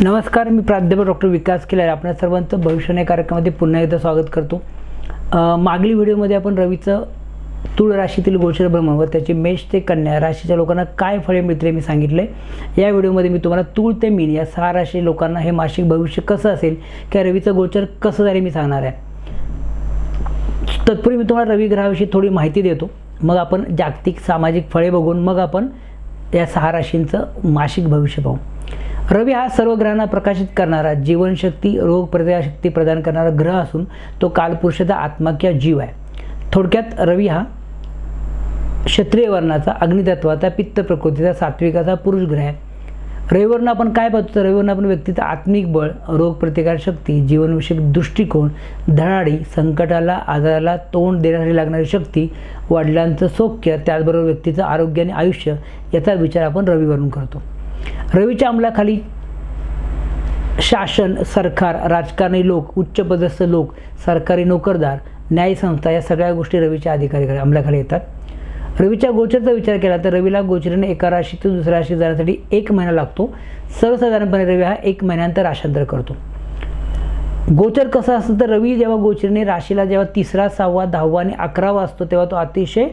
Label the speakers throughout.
Speaker 1: नमस्कार मी प्राध्यापक डॉक्टर विकास केलार. आपल्या सर्वांचं भविष्यने कार्यक्रमामध्ये पुन्हा एकदा स्वागत करतो. मागील व्हिडिओमध्ये आपण रवीचं तुळ राशीतील गोचर भ्रमण व त्याची मेष ते कन्या राशीच्या लोकांना काय फळे मिळतील मी सांगितले या व्हिडिओमध्ये मी तुम्हाला तुळ ते मीन या सहा राशी लोकांना हे मासिक भविष्य कसं असेल किंवा रवीचं गोचर कसं झाले मी सांगणार आहे. तत्पूर्वी मी तुम्हाला रवी ग्रहाविषयी थोडी माहिती देतो. मग आपण जागतिक सामाजिक फळे बघून मग आपण या सहा राशींचं मासिक भविष्य पाहू. रवी हा सर्व ग्रहांना प्रकाशित करणारा जीवनशक्ती रोग प्रतिकारशक्ती प्रदान करणारा ग्रह असून तो कालपुरुषाचा आत्मा किंवा जीव आहे. थोडक्यात रवी हा क्षत्रिय वर्णाचा अग्नितत्वाचा पित्त प्रकृतीचा सात्विकाचा पुरुष ग्रह आहे. रविवरनं आपण काय पाहतो तर रविवरनं आपण व्यक्तीचं आत्मिक बळ रोगप्रतिकारशक्ती जीवनविषयक दृष्टिकोन धडाडी संकटाला आजाराला तोंड देण्यासाठी लागणारी शक्ती वडिलांचं सौख्य त्याचबरोबर व्यक्तीचं आरोग्य आणि आयुष्य याचा विचार आपण रविवरून करतो. रवीच्या अंमलाखाली शासन सरकार राजकारणी लोक उच्चपदस्थ लोक सरकारी नोकरदार न्यायसंस्था या सगळ्या गोष्टी रवीच्या अधिकारी अंमलाखाली येतात. रवीच्या गोचरचा विचार केला तर रवीला गोचरीने एका राशीतून दुसऱ्या राशीत जाण्यासाठी एक महिना लागतो. सर्वसाधारणपणे रवी हा एक महिन्यानंतर राशांतर करतो. गोचर कसं असतं तर रवी जेव्हा गोचरीने राशीला जेव्हा तिसरा सहावा दहावा आणि अकरावा असतो तेव्हा तो अतिशय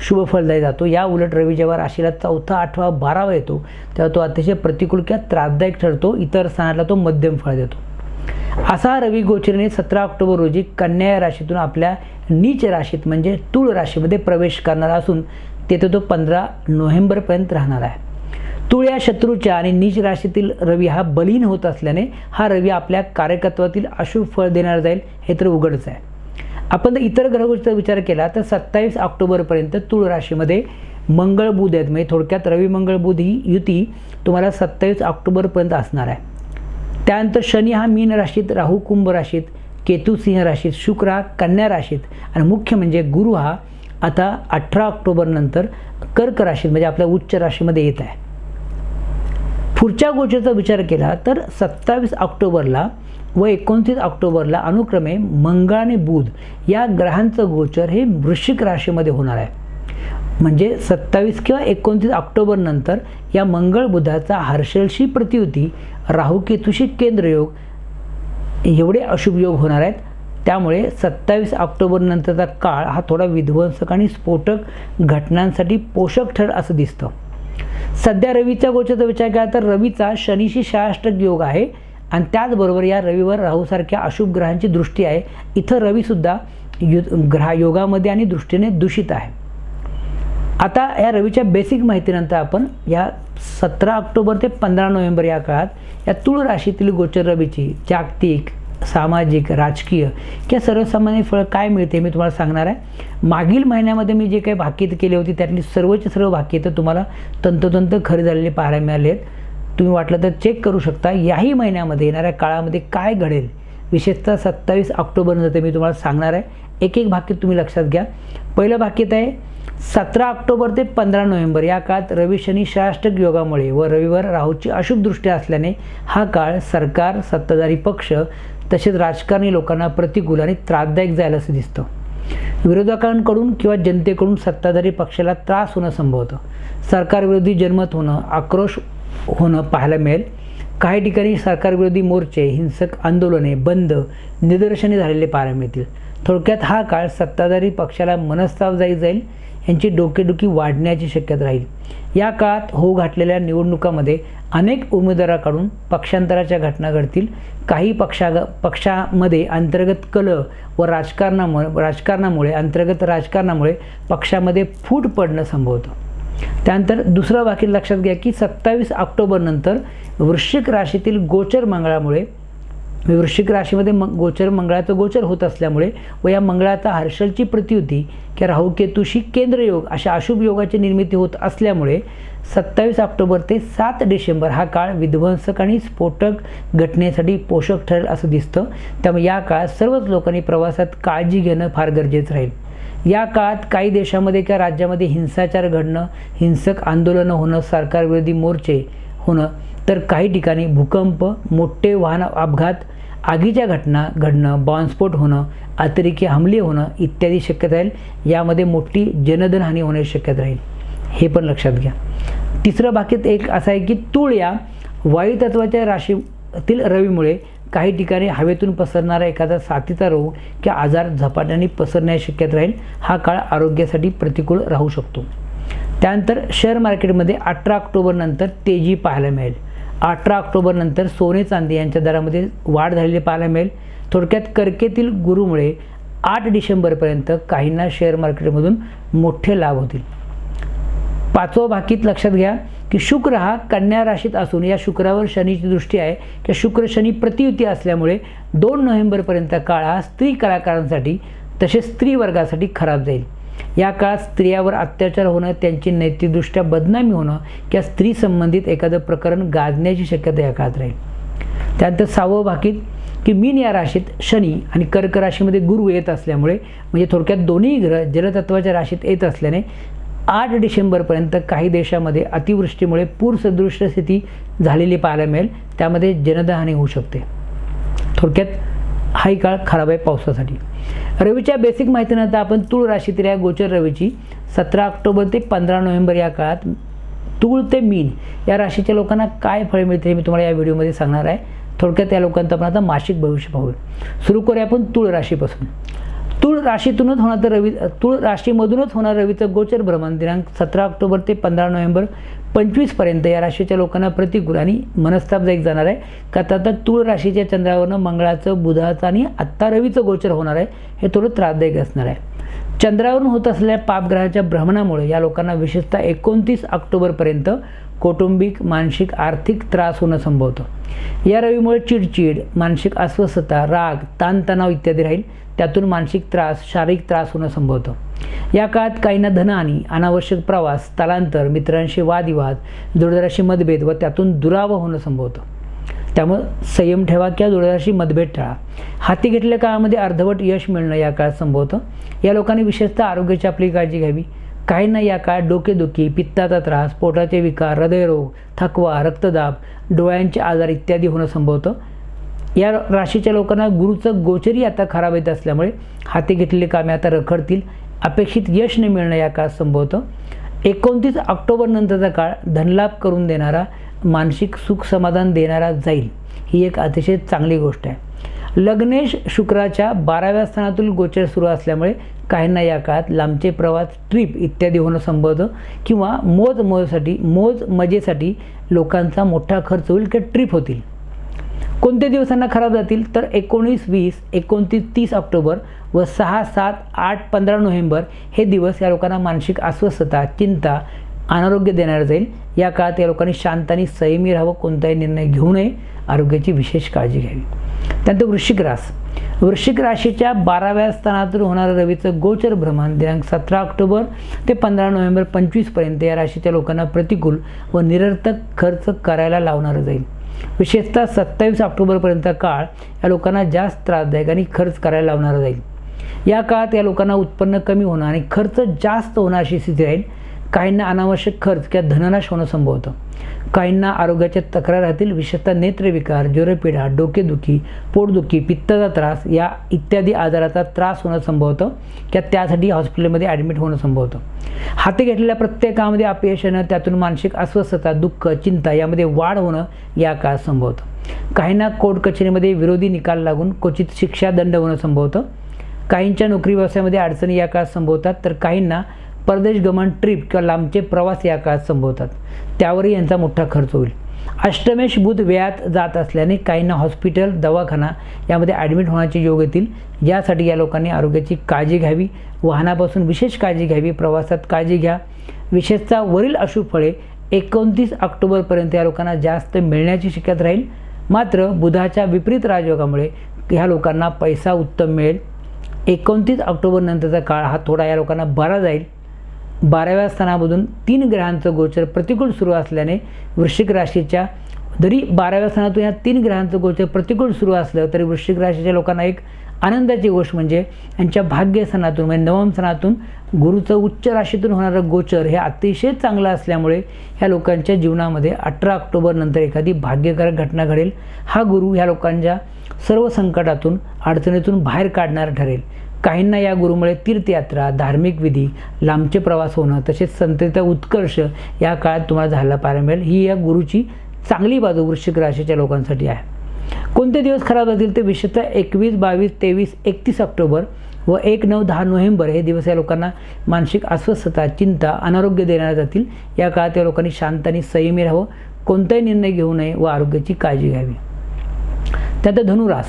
Speaker 1: शुभ फलदायी जातो. या उलट रवी जेव्हा राशीला चौथा आठवा बारावा येतो तेव्हा तो अतिशय प्रतिकूल किंवा त्रासदायक ठरतो. इतर स्थानाला तो मध्यम फळ देतो. असा रवी गोचरीने सतरा ऑक्टोबर रोजी कन्या या राशीतून आपल्या नीच राशीत म्हणजे तुळ राशीमध्ये प्रवेश करणार असून तेथे तो पंधरा नोव्हेंबरपर्यंत राहणार आहे. तुळ या शत्रूच्या आणि नीच राशीतील रवी हा बलीन होत असल्याने हा रवी आपल्या कार्यकत्वातील अशुभ फळ देणार जाईल हे तर उघडच आहे. आपण जर इतर ग्रहगोष्टीचा विचार केला तर सत्तावीस ऑक्टोबरपर्यंत तुळ राशीमध्ये मंगळ बुध आहेत. म्हणजे थोडक्यात रवी मंगळ बुध ही युती तुम्हाला सत्तावीस ऑक्टोबरपर्यंत असणार आहे. त्यानंतर शनी हा मीन राशीत राहू कुंभ राशीत केतू सिंह राशीत शुक्र हा कन्या राशीत आणि मुख्य म्हणजे गुरु हा आता अठरा ऑक्टोबरनंतर कर्क राशीत म्हणजे आपल्या उच्च राशीमध्ये येत आहे. पुढच्या गोष्टीचा विचार केला तर सत्तावीस ऑक्टोबरला व एकोणतीस ऑक्टोबरला अनुक्रमे मंगळ आणि बुध या ग्रहांचं गोचर हे वृश्चिक राशीमध्ये होणार आहे. म्हणजे सत्तावीस किंवा एकोणतीस ऑक्टोबरनंतर या मंगळ बुधाचा हर्षलशी प्रतियुती राहुकेतुशी केंद्रयोग एवढे अशुभ योग होणार आहेत. त्यामुळे सत्तावीस ऑक्टोबरनंतरचा काळ हा थोडा विध्वंसक आणि स्फोटक घटनांसाठी पोषक ठर असं दिसतं. सध्या रवीच्या गोष्टीचा विचार केला तर रवीचा शनीशी शाष्टक योग आहे. आणि त्याचबरोबर या रवीवर राहूसारख्या अशुभ ग्रहांची दृष्टी आहे. इथं रवीसुद्धा यु ग्रहा योगामध्ये आणि दृष्टीने दूषित आहे. आता या रवीच्या बेसिक माहितीनंतर आपण या सतरा ऑक्टोबर ते पंधरा नोव्हेंबर या काळात या तुळ राशीतील गोचर रवीची जागतिक सामाजिक राजकीय किंवा सर्वसामान्य फळं काय मिळते मी तुम्हाला सांगणार आहे. मागील महिन्यामध्ये मी जे काही भाकीत केली होती त्यातली सर्वचे सर्व भाकीतं तुम्हाला तंतोतंत खरी झालेले पाहायला मिळाले आहेत. तुम्ही वाटलं तर चेक करू शकता. याही महिन्यामध्ये येणाऱ्या काळामध्ये काय घडेल? विशेषतः सत्तावीस ऑक्टोबरनंतर मी तुम्हाला सांगणार आहे. एक एक भाकीत तुम्ही लक्षात घ्या. पहिलं भाकीत आहे सतरा ऑक्टोबर ते पंधरा नोव्हेंबर. या काळात रवी शनी शाष्टक योगामुळे व रविवार राहूची अशुभ दृष्टी असल्याने हा काळ सरकार सत्ताधारी पक्ष तसेच राजकारणी लोकांना प्रतिकूल आणि त्रासदायक जायला असं दिसतं. विरोधकांकडून किंवा जनतेकडून सत्ताधारी पक्षाला त्रास होणं संभवतं. सरकारविरोधी जनमत होणं आक्रोश होणं पाहायला मिळेल. काही ठिकाणी सरकारविरोधी मोर्चे हिंसक आंदोलने बंद निदर्शने झालेले पाहायला मिळतील. थोडक्यात हा काळ सत्ताधारी पक्षाला मनस्ताप जाई जाईल यांची डोकेडुकी वाढण्याची शक्यता राहील. या काळात होऊ घातलेल्या निवडणुकामध्ये अनेक उमेदवाराकडून पक्षांतराच्या घटना घडतील. काही पक्षा पक्षामध्ये अंतर्गत कल व राजकारणामुळे राजकारणामुळे अंतर्गत राजकारणामुळे पक्षामध्ये फूट पडणं संभवतं. त्यानंतर दुसरं वाक्य लक्षात घ्या की सत्तावीस ऑक्टोबरनंतर वृश्चिक राशीतील गोचर मंगळामुळे वृश्चिक राशीमध्ये मग गोचर मंगळाचं गोचर होत असल्यामुळे व या मंगळाचा हर्षलची प्रतियुती किंवा राहुकेतुशी केंद्रयोग अशा अशुभ योगाची निर्मिती होत असल्यामुळे सत्तावीस ऑक्टोबर ते सात डिसेंबर हा काळ विध्वंसक आणि स्फोटक घटनेसाठी पोषक ठरेल असं दिसतं. त्यामुळे या काळात सर्वच लोकांनी प्रवासात काळजी घेणं फार गरजेचं राहील. या काळात काही देशामध्ये किंवा राज्यामध्ये हिंसाचार घडणं हिंसक आंदोलनं होणं सरकारविरोधी मोर्चे होणं तर काही ठिकाणी भूकंप मोठे वाहन अपघात आगीच्या घटना घडणं बॉम्बस्फोट होणं अतिरेकी हमले होणं इत्यादी शक्यता राहील. यामध्ये मोठी जनधनहानी होण्याची शक्यता राहील. हे पण लक्षात घ्या. तिसरं बाकीत एक असं आहे की तुळ या वायुतत्वाच्या राशीतील रवीमुळे काही ठिकाणी हवेतून पसरणारा एखादा साथीचा रोग किंवा आजार झपाट्याने पसरण्याची शक्यता राहील. हा काळ आरोग्यासाठी प्रतिकूल राहू शकतो. त्यानंतर शेअर मार्केटमध्ये अठरा ऑक्टोबरनंतर तेजी पाहायला मिळेल. अठरा ऑक्टोबरनंतर सोने चांदी यांच्या दरामध्ये वाढ झालेली पाहायला मिळेल. थोडक्यात कर्केतील गुरुमुळे आठ डिसेंबरपर्यंत काहींना शेअर मार्केटमधून मोठे लाभ होतील. पाचवं भाकीत लक्षात घ्या की शुक्र हा कन्या राशीत असून या शुक्रावर शनीची दृष्टी आहे. की शुक्र शनी प्रतियुती असल्यामुळे दोन नोव्हेंबरपर्यंत काळ हा स्त्री कलाकारांसाठी तसेच स्त्री वर्गासाठी खराब जाईल. या काळात स्त्रियावर अत्याचार होणं त्यांची नैतिकदृष्ट्या बदनामी होणं किंवा स्त्री संबंधित एखादं प्रकरण गाजण्याची शक्यता या काळात राहील. त्यानंतर सहावं भाकीत की मीन या राशीत शनी आणि कर्क राशीमध्ये गुरु येत असल्यामुळे म्हणजे थोडक्यात दोन्ही ग्रह जलतत्वाच्या राशीत येत असल्याने आठ डिसेंबरपर्यंत काही देशामध्ये अतिवृष्टीमुळे पूरसदृश स्थिती झालेली पाहायला मिळेल. त्यामध्ये जनदहानी होऊ शकते. थोडक्यात हाही काळ खराब आहे पावसासाठी. रवीच्या बेसिक माहितीनंतर आपण तूळ राशीतील या गोचर रवीची सतरा ऑक्टोबर ते पंधरा नोव्हेंबर या काळात तूळ ते मीन या राशीच्या लोकांना काय फळ मिळते हे मी तुम्हाला या व्हिडिओमध्ये सांगणार आहे. थोडक्यात त्या लोकांचं आपण आता मासिक भविष्य पाहूया. सुरू करूया आपण तूळ राशीपासून. तूळ राशीतूनच होणार तर रवी तूळ राशीमधूनच होणार रवीचं गोचर भ्रमण. दिनांक सतरा ऑक्टोबर ते पंधरा नोव्हेंबर पंचवीसपर्यंत या राशीच्या लोकांना प्रतिकूल आणि मनस्तापदायक जाणार आहे. का तर आता तूळ राशीच्या चंद्रावरनं मंगळाचं बुधाचं आणि आत्ता रवीचं गोचर होणार आहे. हे थोडं त्रासदायक असणार आहे. चंद्रावरून होत असलेल्या पापग्रहाच्या भ्रमणामुळे या लोकांना विशेषतः एकोणतीस ऑक्टोबरपर्यंत कौटुंबिक मानसिक आर्थिक त्रास होणं संभवतं. या रवीमुळे चिडचिड मानसिक अस्वस्थता राग ताणतणाव इत्यादी राहील. त्यातून मानसिक त्रास शारीरिक त्रास होणं संभवतं. या काळात काहींना धनहानी अनावश्यक प्रवास स्थलांतर मित्रांशी वादविवाद जोडदाराशी मतभेद व त्यातून दुरावा होणं संभवतं. त्यामुळं संयम ठेवा किंवा जोडदाराशी मतभेद टाळा. हाती घेतलेल्या काळामध्ये अर्धवट यश मिळणं या काळात संभवतं. या लोकांनी विशेषतः आरोग्याची आपली काळजी घ्यावी. काहींना या काळात डोकेदुखी पित्ताचा त्रास पोटाचे विकार हृदयरोग थकवा रक्तदाब डोळ्यांचे आजार इत्यादी होणं संभवतं. या राशीच्या लोकांना गुरुचं गोचरी आता खराब येत असल्यामुळे हाती घेतलेली कामे आता रखडतील. अपेक्षित यश न मिळणं या काळात संभवतं. एकोणतीस ऑक्टोबर नंतरचा काळ धनलाभ करून देणारा मानसिक सुख समाधान देणारा जाईल ही एक अतिशय चांगली गोष्ट आहे. लग्नेश शुक्राच्या बाराव्या स्थानातील गोचर सुरू असल्यामुळे काहींना या काळात लांबचे प्रवास ट्रिप इत्यादी होणं संभवतं किंवा मोज मोजसाठी मोज मजेसाठी लोकांचा मोठा खर्च होईल किंवा ट्रिप होतील. कोणत्या दिवसांना खराब जातील? तर एकोणीस वीस एकोणतीस तीस ऑक्टोबर व सहा सात आठ पंधरा नोव्हेंबर हे दिवस या लोकांना मानसिक अस्वस्थता चिंता अनारोग्य देणार जाईल. या काळात या लोकांनी शांत आणि संयमी राहावं कोणताही निर्णय घेऊ नये. आरोग्याची विशेष काळजी घ्यावी. त्यानंतर वृश्चिक रास. वृश्चिक राशीच्या बाराव्या स्थानातून होणारं रवीचं गोचर भ्रमण दिनांक सतरा ऑक्टोबर ते पंधरा नोव्हेंबर पंचवीसपर्यंत या राशीच्या लोकांना प्रतिकूल व निरर्थक खर्च करायला लावणारं जाईल. विशेषतः सत्तावीस ऑक्टोबरपर्यंत काळ या लोकांना जास्त त्रासदायक आणि खर्च करायला लावणारा जाईल. या काळात या लोकांना उत्पन्न कमी होणं आणि खर्च जास्त होणं अशी स्थिती राहील. काहींना अनावश्यक खर्च किंवा धननाश होणं संभवतं काहींना आरोग्याच्या तक्रार राहतील विशेषतः नेत्रविकार ज्वरपीडा डोकेदुखी पोटदुखी पित्ताचा त्रास या इत्यादी आजाराचा त्रास होणं संभवतं किंवा त्यासाठी हॉस्पिटलमध्ये ॲडमिट होणं संभवतं. हाती घेतलेल्या प्रत्येक कामामध्ये अपयश येणं त्यातून मानसिक अस्वस्थता दुःख चिंता यामध्ये वाढ होणं या काळात संभवतं. काहींना कोर्ट कचेरीमध्ये विरोधी निकाल लागून क्वचित शिक्षा दंड होणं संभवतं. काहींच्या नोकरी व्यवसायामध्ये अडचणी या काळात संभवतात तर काहींना परदेश गमन ट्रिप किंवा लांबचे प्रवास या काळात संभवतात. त्यावरही यांचा मोठा खर्च होईल. अष्टमेश बुध वेळात जात असल्याने काहींना हॉस्पिटल दवाखाना यामध्ये ॲडमिट होण्याचे योग येतील. यासाठी या लोकांनी आरोग्याची काळजी घ्यावी. वाहनापासून विशेष काळजी घ्यावी. प्रवासात काळजी घ्या. विशेषतः वरील अशुभ फळे एकोणतीस ऑक्टोबरपर्यंत या लोकांना जास्त मिळण्याची शक्यता राहील. मात्र बुधाच्या विपरीत राजयोगामुळे ह्या लोकांना पैसा उत्तम मिळेल. एकोणतीस ऑक्टोबरनंतरचा काळ हा थोडा या लोकांना बरा जाईल. बाराव्या स्थानामधून तीन ग्रहांचं गोचर प्रतिकूल सुरू असल्याने वृश्चिक राशीच्या जरी बाराव्या स्थानातून या तीन ग्रहांचं गोचर प्रतिकूल सुरू असलं तरी वृश्चिक राशीच्या लोकांना एक आनंदाची गोष्ट म्हणजे यांच्या भाग्य सणातून म्हणजे नवम सणातून गुरुचं उच्च राशीतून होणारं गोचर हे अतिशय चांगलं असल्यामुळे ह्या लोकांच्या जीवनामध्ये अठरा ऑक्टोबरनंतर एखादी भाग्यकारक घटना घडेल. हा गुरु ह्या लोकांच्या सर्व संकटातून अडचणीतून बाहेर काढणारं ठरेल. काहींना या गुरुमुळे तीर्थयात्रा धार्मिक विधी लांबचे प्रवास होणं तसेच संतेचा उत्कर्ष या काळात तुम्हाला झाला पाहायला मिळेल. ही या गुरुची चांगली बाजू वृश्चिक राशीच्या लोकांसाठी आहे. कोणते दिवस खराब जातील ते विशेषतः एकवीस बावीस तेवीस एकतीस ऑक्टोबर व एक नऊ दहा नोव्हेंबर हे दिवस या लोकांना मानसिक अस्वस्थता चिंता अनारोग्य देण्यात जातील. या काळात या लोकांनी शांत आणि संयमी राहावं. कोणताही निर्णय घेऊ नये व आरोग्याची काळजी घ्यावी. त्यात धनुरास.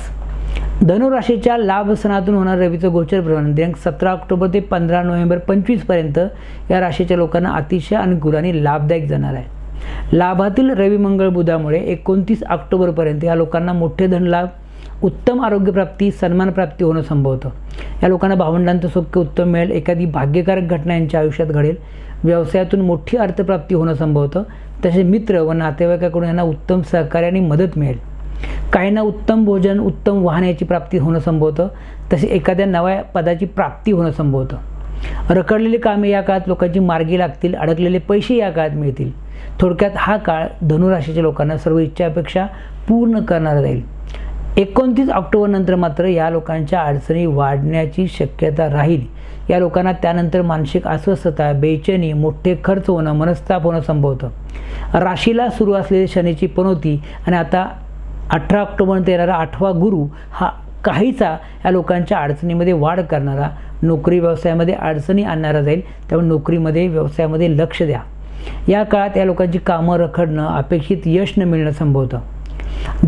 Speaker 1: धनुराशीच्या लाभ सणातून होणार रवीचं गोचर भ्रमण दिनांक सतरा ऑक्टोबर ते पंधरा नोव्हेंबर पंचवीसपर्यंत या राशीच्या लोकांना अतिशय अनुकूलाने लाभदायक जाणार आहे. लाभातील रविमंगळ बुधामुळे एकोणतीस ऑक्टोबरपर्यंत या लोकांना मोठे धनलाभ उत्तम आरोग्यप्राप्ती सन्मानप्राप्ती होणं संभवतं. या लोकांना भावंडांचं सौख्य उत्तम मिळेल. एखादी भाग्यकारक घटना यांच्या आयुष्यात घडेल. व्यवसायातून मोठी अर्थप्राप्ती होणं संभवतं. तसेच मित्र व नातेवाईकाकडून यांना उत्तम सहकार्य आणि मदत मिळेल. काहींना उत्तम भोजन उत्तम वाहण्याची प्राप्ती होणं संभवतं. तसे एखाद्या नव्या पदाची प्राप्ती होणं संभवतं. रखडलेली कामे या काळात लोकांची मार्गी लागतील अडकलेले पैसे या काळात मिळतील. थोडक्यात हा काळ धनुराशीच्या लोकांना सर्व इच्छापेक्षा पूर्ण करणारा जाईल. एकोणतीस ऑक्टोबरनंतर मात्र या लोकांच्या अडचणी वाढण्याची शक्यता राहील. या लोकांना त्यानंतर मानसिक अस्वस्थता बेचैनी मोठे खर्च होणं मनस्ताप होणं संभवतं. राशीला सुरू असलेली शनीची पनोती आणि आता अठरा ऑक्टोबरनंतर येणारा आठवा गुरु हा काहीचा या लोकांच्या अडचणीमध्ये वाढ करणारा नोकरी व्यवसायामध्ये अडचणी आणणारा जाईल त्यामुळे नोकरीमध्ये व्यवसायामध्ये लक्ष द्या. या काळात या लोकांची कामं रखडणं अपेक्षित यश न मिळणं संभवतं.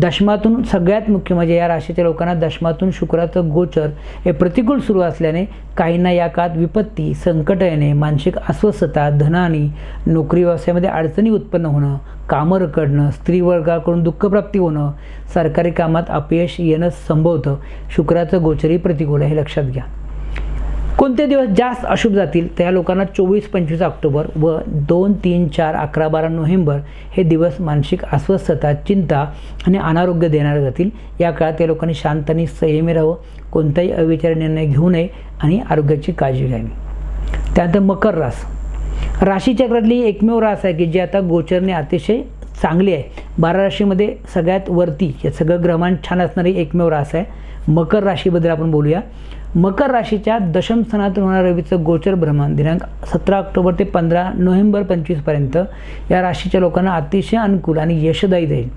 Speaker 1: दशमातून सगळ्यात मुख्य म्हणजे या राशीच्या लोकांना दशमातून शुक्राचं गोचर हे प्रतिकूल सुरू असल्याने काहींना या काळात विपत्ती संकट येणे मानसिक अस्वस्थता धनानी नोकरी व्यवसायामध्ये अडचणी उत्पन्न होणं कामं रकडणं स्त्रीवर्गाकडून दुःखप्राप्ती होणं सरकारी कामात अपयश येणं संभवतं. शुक्राचं गोचरही प्रतिकूल आहे हे लक्षात घ्या. कोणते दिवस जास्त अशुभ जातील? त्या लोकांना चोवीस पंचवीस ऑक्टोबर व दोन तीन चार अकरा बारा नोव्हेंबर हे दिवस मानसिक अस्वस्थता चिंता आणि अनारोग्य देणारे जातील. या काळात त्या लोकांनी शांत आणि संयमी राहावं. कोणताही अविचार निर्णय घेऊ नये आणि आरोग्याची काळजी घ्यावी. त्यानंतर मकर रास. राशीचक्रातली एकमेव रास आहे की जी आता गोचरने अतिशय चांगली आहे. बारा राशीमध्ये सगळ्यात वरती सगळं ग्रहमान छान असणारी एकमेव रास आहे. मकर राशीबद्दल आपण बोलूया. मकर राशीच्या दशम स्थानातून होणाऱ्या रवीचं गोचर भ्रमण दिनांक सतरा ऑक्टोबर ते पंधरा नोव्हेंबर पंचवीसपर्यंत या राशीच्या लोकांना अतिशय अनुकूल आणि यशदायी जाईल.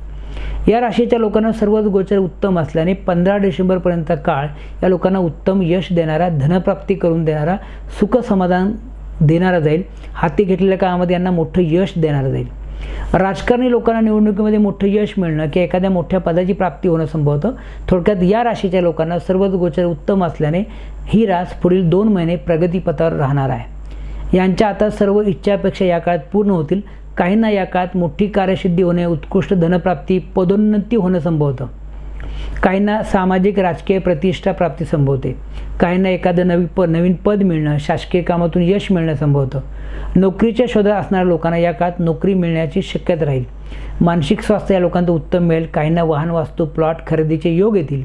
Speaker 1: या राशीच्या लोकांना सर्वच गोचर उत्तम असल्याने पंधरा डिसेंबरपर्यंत काळ या लोकांना उत्तम यश देणारा धनप्राप्ती करून देणारा सुख समाधान देणारा जाईल. हाती घेतलेल्या काळामध्ये यांना मोठं यश देणारं जाईल. राजकारणी लोकांना निवडणुकीमध्ये मोठं यश मिळणं किंवा एखाद्या मोठ्या पदाची प्राप्ती होणं संभवतं. थोडक्यात या राशीच्या लोकांना सर्वच गोचर उत्तम असल्याने ही रास पुढील दोन महिने प्रगतीपथावर राहणार आहे. यांच्या आता सर्व इच्छापेक्षा या काळात पूर्ण होतील. काहींना या काळात मोठी कार्यसिद्धी होणे उत्कृष्ट धनप्राप्ती पदोन्नती होणं संभवतं. काहींना सामाजिक राजकीय प्रतिष्ठा प्राप्ती संभवते. काहींना एखादं नवी प नवीन पद मिळणं शासकीय कामातून यश मिळणं संभवतं. नोकरीच्या शोधात असणाऱ्या लोकांना या काळात नोकरी मिळण्याची शक्यता राहील. मानसिक स्वास्थ्य या लोकांचं उत्तम मिळेल. काहींना वाहन वास्तू प्लॉट खरेदीचे योग येतील.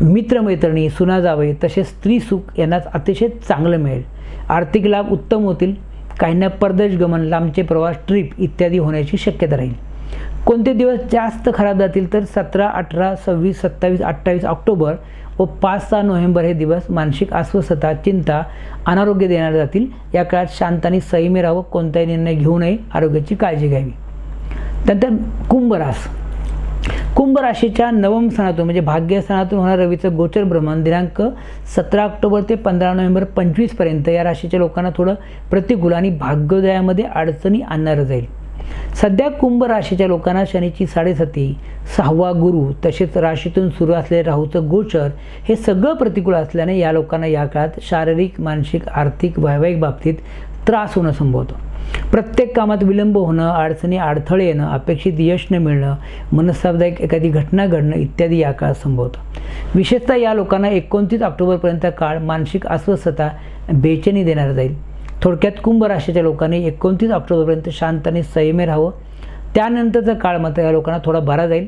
Speaker 1: मित्रमैत्रिणी सुना जावे तसेच स्त्री सुख यांना अतिशय चांगलं मिळेल. आर्थिक लाभ उत्तम होतील. काहींना परदेश गमन लांबचे प्रवास ट्रिप इत्यादी होण्याची शक्यता राहील. कोणते दिवस जास्त खराब जातील तर सतरा अठरा सव्वीस सत्तावीस अठ्ठावीस ऑक्टोबर व पाच सहा नोव्हेंबर हे दिवस मानसिक अस्वस्थता चिंता अनारोग्य देणारे जातील. या काळात शांताने आणि संयमी राहावं. कोणताही निर्णय घेऊ नये. आरोग्याची काळजी घ्यावी. त्यानंतर कुंभरास कुंभ राशीच्या नवम सणातून म्हणजे भाग्य सणातून होणार रवीचं गोचर भ्रमण दिनांक सतरा ऑक्टोबर ते पंधरा नोव्हेंबर पंचवीसपर्यंत या राशीच्या लोकांना थोडं प्रतिकूल आणि भाग्योदयामध्ये अडचणी आणणारं जाईल. सध्या कुंभ राशीच्या लोकांना शनीची साडेसती सहावा गुरु तसेच राशीतून सुरू असलेले राहूचं गोचर हे सगळं प्रतिकूल असल्याने या लोकांना या काळात शारीरिक मानसिक आर्थिक वैवाहिक बाबतीत त्रास होणं संभवतो. प्रत्येक कामात विलंब होणं अडचणी अडथळे येणं अपेक्षित यश न मिळणं मनस्तापदायक एखादी घटना घडणं इत्यादी या काळात संभवतं. विशेषतः या लोकांना एकोणतीस ऑक्टोबरपर्यंत काळ मानसिक अस्वस्थता बेचैनी देणार जाईल. थोडक्यात कुंभ राशीच्या लोकांनी एकोणतीस ऑक्टोबरपर्यंत शांत आणि संयमे राहावं. त्यानंतरचा काळ मात्र या लोकांना थोडा बरा जाईल.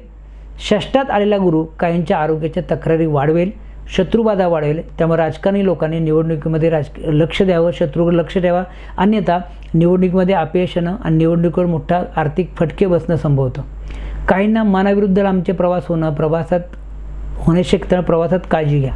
Speaker 1: षष्टात आलेला गुरु काहींच्या आरोग्याच्या तक्रारी वाढवेल शत्रुबाधा वाढवेल. त्यामुळे राजकारणी लोकांनी निवडणुकीमध्ये राज लक्ष द्यावं शत्रूवर लक्ष द्यावा. अन्यथा निवडणुकीमध्ये अपयश येणं आणि निवडणुकीवर मोठा आर्थिक फटके बसणं संभवतं. काहींना मनाविरुद्ध लांबचे प्रवास होणं प्रवासात होणे शक्यता प्रवासात काळजी घ्या.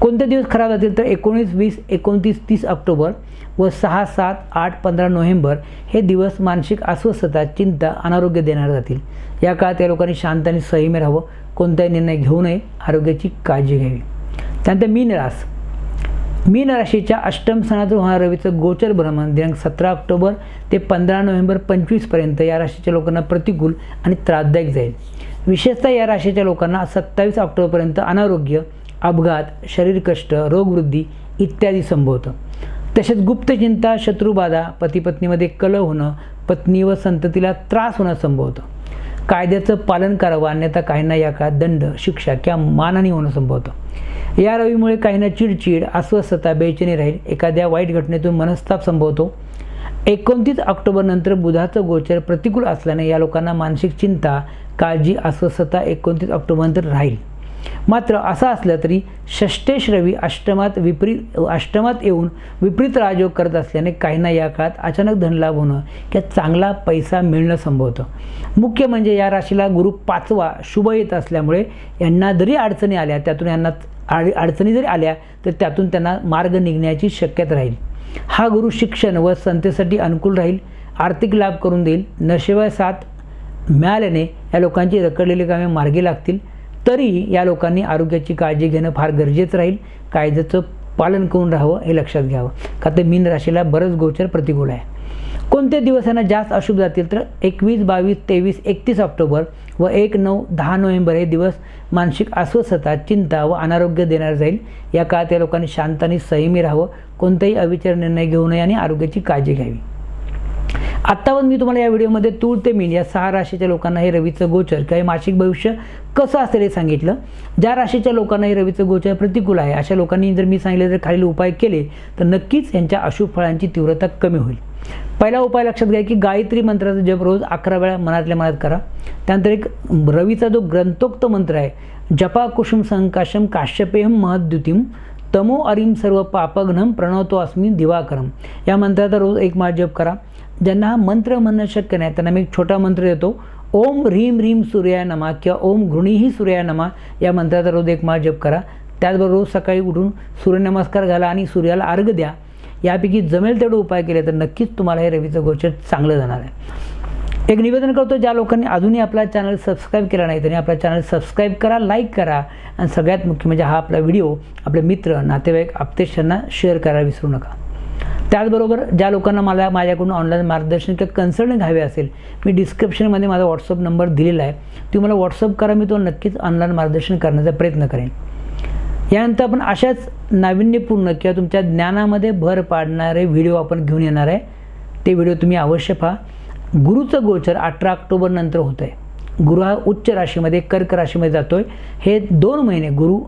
Speaker 1: कोणते दिवस खराब जातील तर एकोणीस वीस एकोणतीस तीस ऑक्टोबर व सहा सात आठ पंधरा नोव्हेंबर हे दिवस मानसिक अस्वस्थता चिंता अनारोग्य देणार जातील. या काळात या लोकांनी शांत आणि संयमी राहावं. कोणताही निर्णय घेऊ नये. आरोग्याची काळजी घ्यावी. त्यानंतर मीन रास मीन राशीच्या अष्टम सणातून होणार रवीचं गोचर भ्रमण दिनांक सतरा ऑक्टोबर ते पंधरा नोव्हेंबर पंचवीसपर्यंत या राशीच्या लोकांना प्रतिकूल आणि त्रासदायक जाईल. विशेषतः या राशीच्या लोकांना सत्तावीस ऑक्टोबरपर्यंत अनारोग्य अपघात शरीरकष्ट रोगवृद्धी इत्यादी संभवतं. तसेच गुप्त चिंता शत्रुबाधा पतीपत्नीमध्ये कलह होणं पत्नी व संततीला त्रास होणं संभवतं. कायद्याचं पालन करावं अन्यथा काहींना या काळात दंड शिक्षा किंवा मानहानी होणं संभवतं. या रवीमुळे काहींना चिडचिड अस्वस्थता बेचैनी राहील. एखाद्या वाईट घटनेतून मनस्ताप संभवतो. एकोणतीस ऑक्टोबरनंतर बुधाचं गोचर प्रतिकूल असल्याने या लोकांना मानसिक चिंता काळजी अस्वस्थता एकोणतीस ऑक्टोबरनंतर राहील. मात्र असं असलं तरी षष्टेश रवी अष्टमात विपरीत अष्टमात येऊन विपरीत राजयोग करत असल्याने काहींना या काळात अचानक धनलाभ होणं किंवा चांगला पैसा मिळणं संभवतं. मुख्य म्हणजे या राशीला गुरु पाचवा शुभ येत असल्यामुळे यांना जरी अडचणी आल्या त्यातून यांना आड अडचणी जरी आल्या तर त्यातून त्यांना मार्ग निघण्याची शक्यता राहील. हा गुरु शिक्षण व संतेसाठी अनुकूल राहील आर्थिक लाभ करून देईल नशेवा साथ मिळाल्याने या लोकांची रखडलेली कामे मार्गी लागतील तरी या लोकांनी आरोग्याची काळजी घेणं फार गरजेचं राहील. कायद्याचं पालन करून राहावं हे लक्षात घ्यावं. का तर मीन राशीला बरंच गोचर प्रतिकूल आहे. कोणते दिवस यांना जास्त अशुभ जातील तर एकवीस बावीस तेवीस एकतीस ऑक्टोबर व एक नऊ दहा नोव्हेंबर हे दिवस मानसिक अस्वस्थता चिंता व अनारोग्य देणार जाईल. या काळात या लोकांनी शांत आणि संयमी राहावं. कोणताही अविचार निर्णय घेऊ नये आणि आरोग्याची काळजी घ्यावी. आत्तापर्यंत मी तुम्हाला या व्हिडिओमध्ये तूळ ते मीन या सहा राशीच्या लोकांना हे रवीचं गोचर किंवा हे मासिक भविष्य कसं असेल हे सांगितलं. ज्या राशीच्या लोकांना हे रवीचं गोचर प्रतिकूल आहे अशा लोकांनी जर मी सांगितलं जर खालील उपाय केले तर नक्कीच यांच्या अशुभ फळांची तीव्रता कमी होईल. पहिला उपाय लक्षात घ्या की गायत्री मंत्राचा जप रोज अकरा वेळा मनातल्या मनात करा. त्यानंतर एक रवीचा जो ग्रंथोक्त मंत्र आहे जपा कुसुम संकाशम काश्यपेहम महद्युतीम तमो अरिम सर्व पापघ्नम प्रणवतो अस्मी दिवाकरम. या मंत्राचा रोज एक माळ जप करा. ज्यांना हा मंत्र म्हणणं शक्य नाही. त्यांना मी एक छोटा मंत्र देतो. ओम ह्रीम ह्रीम सूर्या नमा किंवा ओम घृणीही सूर्या नमा या मंत्राचा रोज एक माळ जप करा. त्याचबरोबर रोज सकाळी उठून सूर्यनमस्कार घाला आणि सूर्याला अर्घ द्या. यापैकी जमेल तेवढे उपाय केले तर नक्कीच तुम्हाला हे रवीचं गोचर चांगलं जाणार आहे. एक निवेदन करतो ज्या लोकांनी अजूनही आपला चॅनल सबस्क्राईब केला नाही त्यांनी आपला चॅनल सबस्क्राईब करा लाईक करा आणि सगळ्यात मुख्य म्हणजे हा आपला व्हिडिओ आपले मित्र नातेवाईक आपतेशांना शेअर करायला विसरू नका. त्याचबरोबर ज्या लोकांना मला माझ्याकडून ऑनलाईन मार्गदर्शन किंवा कन्सल्टिंग हवे असेल मी डिस्क्रिप्शनमध्ये माझा व्हॉट्सअप नंबर दिलेला आहे. तुम्ही मला व्हॉट्सअप करा मी तो नक्कीच ऑनलाईन मार्गदर्शन करण्याचा प्रयत्न करेन. यानंतर आपण अशाच नाविन्यपूर्ण किंवा तुमच्या ज्ञानामध्ये भर पाडणारे व्हिडिओ आपण घेऊन येणार आहे. ते व्हिडिओ तुम्ही अवश्य पहा. गुरुचं गोचर अठरा ऑक्टोबरनंतर होतं आहे गुरु हा उच्च राशीमध्ये कर्क राशीमध्ये जातो आहे हे दोन महिने गुरु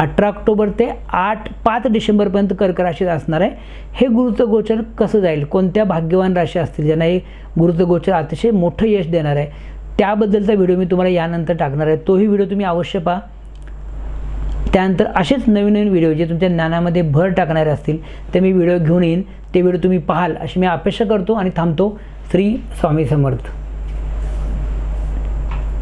Speaker 1: अठरा ऑक्टोबर ते आठ पाच डिसेंबरपर्यंत कर्क राशीत असणार आहे. हे गुरुचं गोचर कसं जाईल? कोणत्या भाग्यवान राशी असतील ज्यांना हे गुरुचं गोचर अतिशय मोठं यश देणार आहे? त्याबद्दलचा व्हिडिओ मी तुम्हाला यानंतर टाकणार आहे. तोही व्हिडिओ तुम्ही अवश्य पहा. त्यानंतर असेच नवीन नवीन व्हिडिओ जे तुमच्या ज्ञानामध्ये भर टाकणारे असतील ते मी व्हिडिओ घेऊन येईन. ते व्हिडिओ तुम्ही पाहाल अशी मी अपेक्षा करतो आणि थांबतो. श्री स्वामी समर्थ.